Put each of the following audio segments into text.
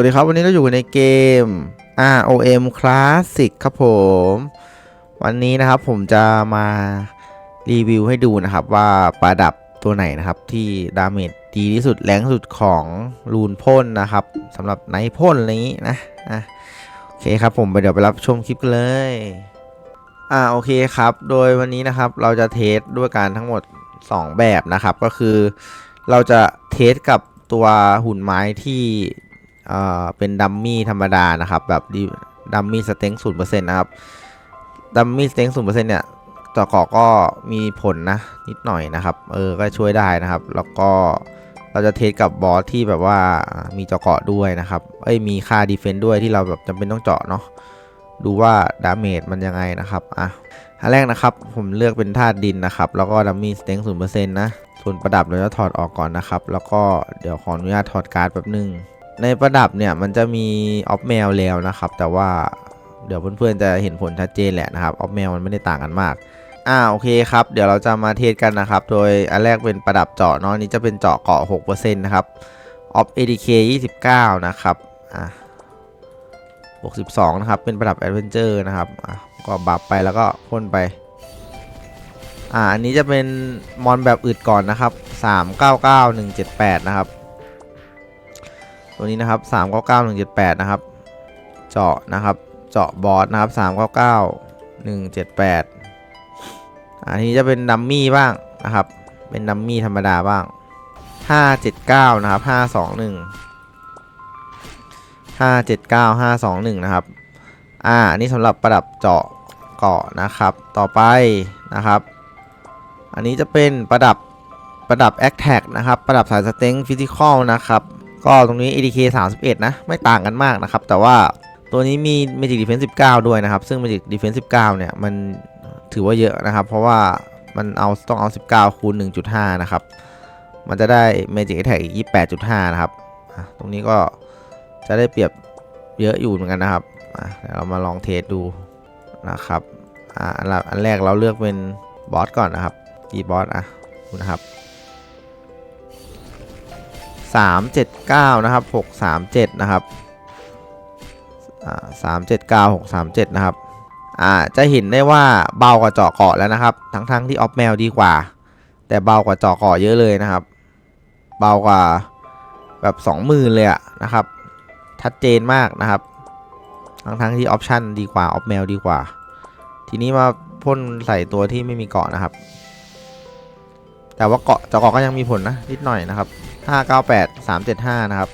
วัสดีครับ วันนี้เราอยู่ในเกม ROM Classic ครับผม วันนี้นะครับผมจะมารีวิวให้ดูนะครับว่าประดับตัวไหนนะครับที่ดาเมจดีที่สุดแรงสุดของรูนพ่นนะครับสำหรับไนพ่นอะไรนี้นะอะโอเคครับผมไปเดี๋ยวไปรับชมคลิปกันเลยอ่าโอเคครับ โดยวันนี้นะครับเราจะเทสด้วยการทั้งหมด 2 แบบนะครับ ก็คือเราจะเทสกับตัวหุ่นไม้ที่ เอ่อเป็นดัมมี่ธรรมดานะครับ แบบดัมมี่สเต็งศูนย์เปอร์เซ็นต์นะครับดัมมี่สเต็งศูนย์เปอร์เซ็นต์เนี่ยต่อกอก็มีผลนะ นิดหน่อยนะครับ เออ ก็ช่วยได้นะครับ แล้วก็เราจะเทสกับบอสที่แบบว่ามีเจาะเกาะด้วยนะครับ เอ้ย มีค่าดีเฟนต์ด้วยที่เราแบบจำเป็นต้องเจาะเนาะ ดูว่าดาเมจมันยังไงนะครับ อะอันแรกนะครับ ผมเลือกเป็นธาตุดินนะครับ แล้วก็ดัมมี่สเต็งศูนย์เปอร์เซ็นต์นะ ส่วนประดับเราจะถอดออกก่อนนะครับ แล้วก็เดี๋ยวขออนุญาตถอดการ์ดแป๊บนึง ในประดับเนี่ยมันจะมีออฟแมวแล้วนะครับ แต่ว่าเดี๋ยวเพื่อนๆจะเห็นผลชัดเจนแหละนะครับออฟแมวมันไม่ได้ต่างกันมากอ่าโอเคครับเดี๋ยวเราจะมาเทสกันนะครับ โดยอันแรกเป็นประดับเจาะเนาะอันนี้จะเป็นเจาะเกาะ6%นะครับออฟเอ ADK 29 นะครับอะบวก12 นะครับ เป็นประดับแอดเวนเจอร์นะครับอะก็บัฟไปแล้วก็พ่นไปอ่าอันนี้จะเป็นมอนแบบอึดก่อนนะครับ 399178 นะครับ ตัวนี้นะครับ399178 นะครับ เจาะนะครับ เจาะบอสนะครับ 399178 อันนี้จะเป็นดัมมี่บ้างนะครับ เป็นดัมมี่ธรรมดาบ้าง 579 นะครับ 521 579 521 นะครับ อ่าอันนี้สำหรับประดับเจาะเกาะนะครับ ต่อไปนะครับ อันนี้จะเป็นประดับประดับ a c t a c นะครับ ประดับสายสเต็งฟิสิกอลนะครับ ก็ตรงนี้ ADK 31 นะ ไม่ต่างกันมากนะครับ แต่ว่าตัวนี้มี Magic Defense 19 ด้วยนะครับ ซึ่ง Magic Defense 19 เนี่ย มันถือว่าเยอะนะครับ เพราะว่ามันเอาต้องเอา 19 คูณ 1.5 นะครับ มันจะได้ Magic Attack อีก 28.5 นะครับ ตรงนี้ก็จะได้เปรียบเยอะอยู่เหมือนกันนะครับเดี๋ยวเรามาลองเทสดูนะครับอันแรกเราเลือกเป็นบอสก่อนนะครับกีบอสอะดูนะครับ 379 นะครับ 637 นะครับอ่า379 637นะครับอ่าจะเห็นได้ว่าเบากว่าเจาะเกาะแล้วนะครับ ทั้งๆทที่ออฟแมวดีกว่า แต่เบากว่าเจาะเกาะเยอะเลยนะครับ เบากว่าแบบ20,000เลยอะนะครับชัดเจนมากนะครับ ทั้งๆที่ออปชันดีกว่าออฟแมวดีกว่า ทีนี้มาพ่นใส่ตัวที่ไม่มีเกาะนะครับ แต่ว่าเกาะเจาะเกาะก็ยังมีผลนะนิดหน่อยนะครับ 598 375 นะครับ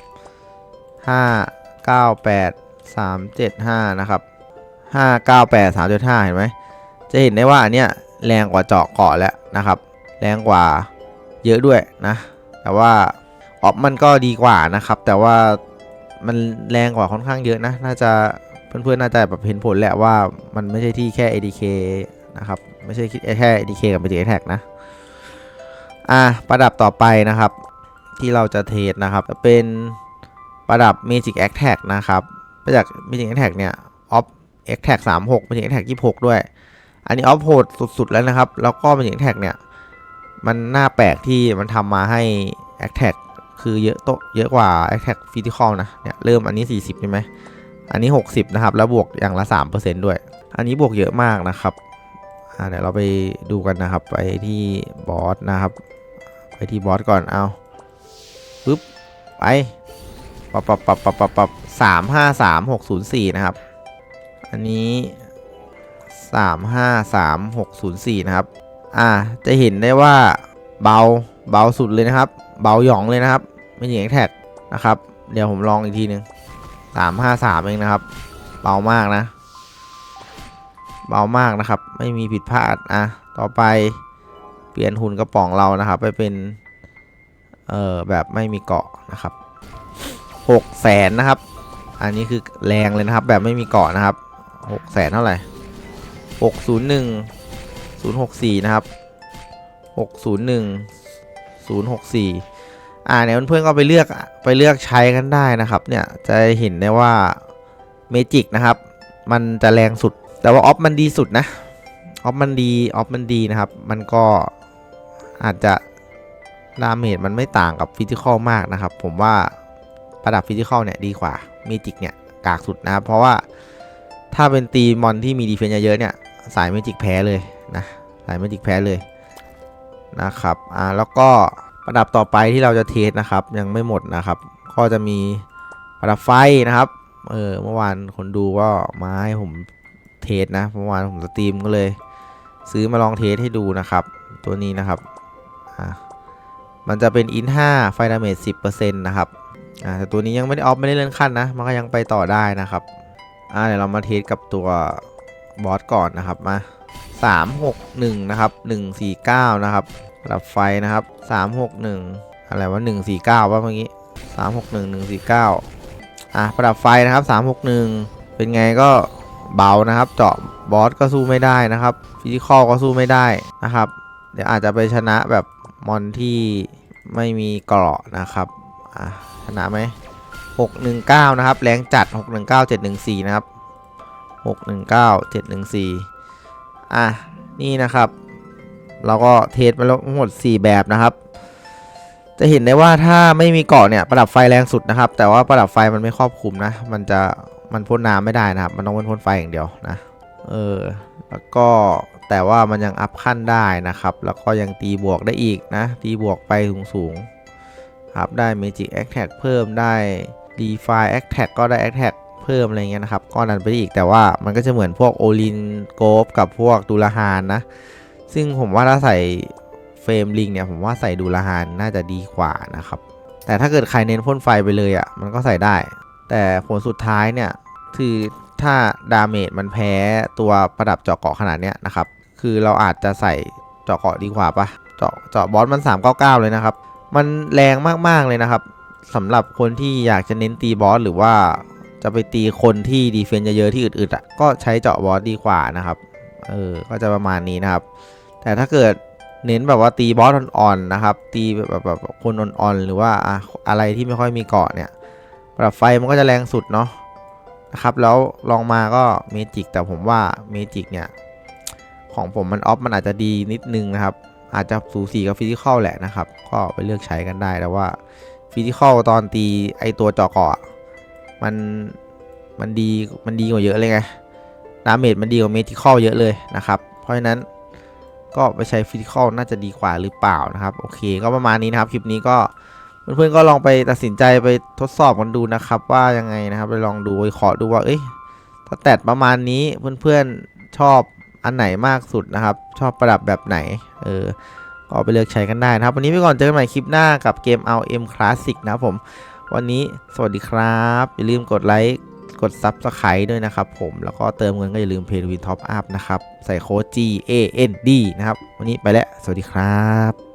598 375 นะครับ 598 375 เห็นไหมจะเห็นได้ว่าอันเนี้ยแรงกว่าเจาะเกาะแล้วนะครับ แรงกว่าเยอะด้วยนะ แต่ว่าออฟมันก็ดีกว่านะครับ แต่ว่ามันแรงกว่าค่อนข้างเยอะนะ น่าจะเพื่อนๆน่าจะแบบเห็นผลแหละว่ามันไม่ใช่ที่แค่ ADK นะครับ ไม่ใช่แค่ ADK กับ Magic Attack นะ อะ ประดับต่อไปนะครับ ที่เราจะเทสนะครับจะเป็นประดับ Magic Attack นะครับประดับ Magic Attack เนี่ย Off Attack 36 Magic Attack 26 ด้วย อันนี้ Off โหดสุดๆแล้วนะครับ แล้วก็ Magic Attack เนี่ยมันน่าแปลกที่มันทำมาให้ Attack คือเยอะโตเยอะกว่า Attack Physical นะเนี่ยเริ่มอันนี้ 40 ใช่ไหมอันนี้ 60 นะครับ แล้วบวกอย่างละ 3%ด้วย อันนี้บวกเยอะมากนะครับอ่าเดี๋ยวเราไปดูกันนะครับ ไปที่บอสนะครับ ไปที่บอสก่อนเอา ไปปับปับปับปับปับปับสามห้าสามหกศูนย์สี่นะครับ อันนี้สามห้าสามหกศูนย์สี่นะครับ อ่า จะเห็นได้ว่าเบาเบาสุดเลยนะครับ เบาหยองเลยนะครับ ไม่ยิงแท็กนะครับ เดี๋ยวผมลองอีกทีหนึ่งสามห้าสามเองนะครับ เบามากนะ เบามากนะครับ ไม่มีผิดพลาด อะ ต่อไปเปลี่ยนหุ่นกระป๋องเรานะครับ ไปเป็น เออแบบไม่มีเกาะนะครับหกแสนนะครับ อันนี้คือแรงเลยนะครับ แบบไม่มีเกาะนะครับหกแสนเท่าไหร่หกศูนย์หนึ่งศูนย์หกสี่นะครับหกศูนย์หนึ่งศูนย์หกสี่อ่าเนี่ยเพื่อนๆก็ไปเลือกไปเลือกใช้กันได้นะครับ เนี่ยจะเห็นได้ว่าเมจิกนะครับ มันจะแรงสุด แต่ว่าออฟมันดีสุดนะออฟมันดีออฟมันดีนะครับ มันก็อาจจะ ดาเมจมันไม่ต่างกับฟิสิกอลมากนะครับ ผมว่าประดับฟิสิกอลเนี่ยดีกว่าเมจิกเนี่ยกากสุดนะครับเพราะว่าถ้าเป็นตีมอนที่มีดีเฟนเยอะๆเนี่ยสายเมจิกแพ้เลยนะสายเมจิกแพ้เลยนะครับอ่าแล้วก็ประดับต่อไปที่เราจะเทสนะครับ ยังไม่หมดนะครับ ก็จะมีประดับไฟนะครับเออเมื่อวานคนดูก็มาให้ผมเทสนะเมื่อวานผมสตรีมก็เลย ซื้อมาลองเทสให้ดูนะครับ ตัวนี้นะครับอ่า มันจะเป็นอิน5ไฟดาเมจ10%นะครับอ่าแต่ตัวนี้ยังไม่ได้ออฟไม่ได้เลื่อนขั้นนะ มันก็ยังไปต่อได้นะครับอ่าเดี๋ยวเรามาเทสกับตัวบอสก่อนนะครับมา361นะครับ149นะครับระดับไฟนะครับ361อะไรวะ149ว่าเมื่อกี้361 149อะประดับไฟนะครับ 361 เป็นไงก็เบานะครับ เจาะบอสก็สู้ไม่ได้นะครับฟิสิคอลก็สู้ไม่ได้นะครับ เดี๋ยวอาจจะไปชนะแบบ มอนที่ไม่มีเกราะนะครับอะชนะไหม619นะครับ แรงจัด619 714นะครับ619 714อะ นี่นะครับ เราก็เทสมาแล้วทั้งหมด4แบบนะครับ จะเห็นได้ว่าถ้าไม่มีเกาะเนี่ยประดับไฟแรงสุดนะครับ แต่ว่าประดับไฟมันไม่ครอบคลุมนะ มันจะมันพ่นน้ำไม่ได้นะครับ มันต้องเป็นพ่นไฟอย่างเดียวนะ เออ แล้วก็ แต่ว่ามันยังอัพขั้นได้นะครับ แล้วก็ยังตีบวกได้อีกนะ ตีบวกไปสูงสูงๆครับได้ Magic Attack เพิ่มได้ Defy Attack ก็ได้ Attack เพิ่มอะไรเงี้ยนะครับ ก็นันไปอีกแต่ว่ามันก็จะเหมือนพวกโอลินโกฟกับพวกดูลาฮานนะ ซึ่งผมว่าถ้าใส่เฟรมลิงเนี่ยผมว่าใส่ดูลาฮานน่าจะดีกว่านะครับ แต่ถ้าเกิดใครเน้นพ่นไฟไปเลยอะ่ะมันก็ใส่ได้ แต่ผลสุดท้ายเนี่ยคือถ้าดาเมจมันแพ้ตัวประดับเจาะเกาะขนาดเนี้ยนะครับ คือเราอาจจะใส่เจาะเกาะดีกว่าปะเจาะเจาะบอสมัน 399 เลยนะครับ มันแรงมากๆเลยนะครับสำหรับคนที่อยากจะเน้นตีบอสหรือว่าจะไปตีคนที่ดีเฟนเยอะๆที่อึดๆอะก็ใช้เจาะบอสดีกว่านะครับเออก็จะประมาณนี้นะครับ แต่ถ้าเกิดเน้นแบบว่าตีบอสอ่อนๆนะครับ ตีแบบแบบแบบคนอ่อนๆหรือว่าอะอะไรที่ไม่ค่อยมีเกาะเนี่ยปรับไฟมันก็จะแรงสุดเนาะนะครับแล้วลองมาก็เมจิกแต่ผมว่าเมจิกเนี่ย ของผมมันออฟมันอาจจะดีนิดนึงนะครับ อาจจะสูสีกับฟิสิกอลแหละนะครับ ก็ไปเลือกใช้กันได้แต่ว่าฟิสิกอลตอนตีไอตัวเจาะเกาะมันมันดีมันดีกว่าเยอะเลยไงดาเมจมันดีกว่าเมจิคอลเยอะเลยนะครับ เพราะฉะนั้นก็ไปใช้ฟิสิกอลน่าจะดีกว่าหรือเปล่านะครับ โอเค ก็ประมาณนี้นะครับคลิปนี้ก็เพื่อนๆก็ลองไปตัดสินใจไปทดสอบกันดูนะครับ ว่ายังไงนะครับ ไปลองดูไปขอดูว่าเอ้ยถ้าแตดประมาณนี้เพื่อนๆชอบ อันไหนมากสุดนะครับ ชอบประดับแบบไหน เออก็ไปเลือกใช้กันได้นะครับ วันนี้ไปก่อนเจอกันใหม่คลิปหน้ากับเกม RM Classic นะครับผม วันนี้สวัสดีครับ อย่าลืมกดไลค์กด Subscribe ด้วยนะครับผมแล้วก็เติมเงินก็อย่าลืมเพย์วินท็อปอัพนะครับ ใส่โค้ด G A N D นะครับ วันนี้ไปแล้ว สวัสดีครับ